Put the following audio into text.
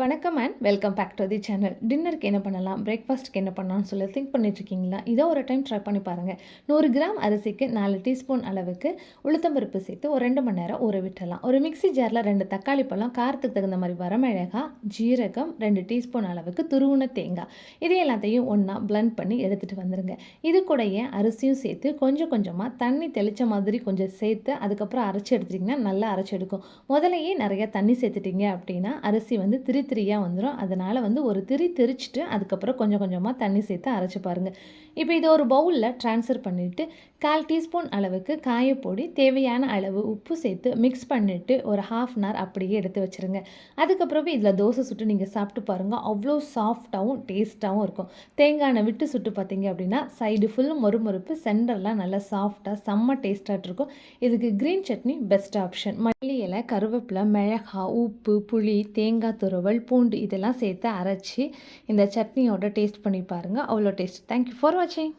வணக்கம் and welcome back to the channel டின்னருக்கு என்ன பண்ணலாம்? பிரேக்ஃபாஸ்ட்டுக்கு என்ன பண்ணலாம்னு சொல்லி திங்க் பண்ணிட்டுருக்கீங்களா? இதோ ஒரு டைம் ட்ரை பண்ணி பாருங்கள் நூறு கிராம் அரிசிக்கு நாலு டீஸ்பூன் அளவுக்கு உளுத்தம்பருப்பு சேர்த்து ஒரு ரெண்டு மணி நேரம் ஊற விட்டுடலாம். ஒரு மிக்ஸி ஜாரில் ரெண்டு தக்காளி பழம் காரத்துக்கு தகுந்த மாதிரி வரமிளகா ஜீரகம் ரெண்டு டீஸ்பூன் அளவுக்கு துருவுன தேங்காய். இது எல்லாத்தையும் ஒன்றா பிளண்ட் பண்ணி எடுத்துகிட்டு வந்துடுங்க இது கூடயே அரிசியும் சேர்த்து கொஞ்சம் கொஞ்சமாக தண்ணி தெளித்த மாதிரி கொஞ்சம் சேர்த்து அதுக்கப்புறம் அரைச்சி எடுத்துட்டிங்கன்னா நல்லா அரைச்சி எடுக்கும். முதலையே நிறைய தண்ணி சேர்த்துட்டீங்க அப்படின்னா அரிசி வந்து திரு திரியாக வந்துடும் அதனால் வந்து ஒரு திரி திரிச்சிட்டு அதுக்கப்புறம் கொஞ்சம் கொஞ்சமாக தண்ணி சேர்த்து அரைச்சி பாருங்கள் இப்போ இதை ஒரு பவுலில் ட்ரான்ஸ்ஃபர் பண்ணிவிட்டு கால் டீஸ்பூன் அளவுக்கு காயப்பொடி தேவையான அளவு உப்பு சேர்த்து மிக்ஸ் பண்ணிவிட்டு ஒரு ஹாஃப் அன் ஹவர் அப்படியே எடுத்து வச்சுருங்க. அதுக்கப்புறமே இதில் தோசை சுட்டு நீங்கள் சாப்பிட்டு பாருங்கள் அவ்வளோ சாஃப்டாகவும் டேஸ்ட்டாகவும் இருக்கும். தேங்காய் எண்ணெய் விட்டு சுட்டு பார்த்தீங்க அப்படின்னா சைடு ஃபுல்லும் மொறுமொறுப்பு சென்டர்லாம் நல்லா சாஃப்டாக செம்ம டேஸ்ட்டாக இருக்கும். இதுக்கு க்ரீன் சட்னி பெஸ்ட் ஆப்ஷன் மல்லி இலை கருவேப்பிலை மிளகா உப்பு புளி தேங்காய் துருவல் பூண்டு இதெல்லாம் சேர்த்து அரைச்சி இந்த சட்னியோட டேஸ்ட் பண்ணி பாருங்கள் அவ்வளோ டேஸ்ட் தேங்க்யூ ஃபார் வாட்சிங்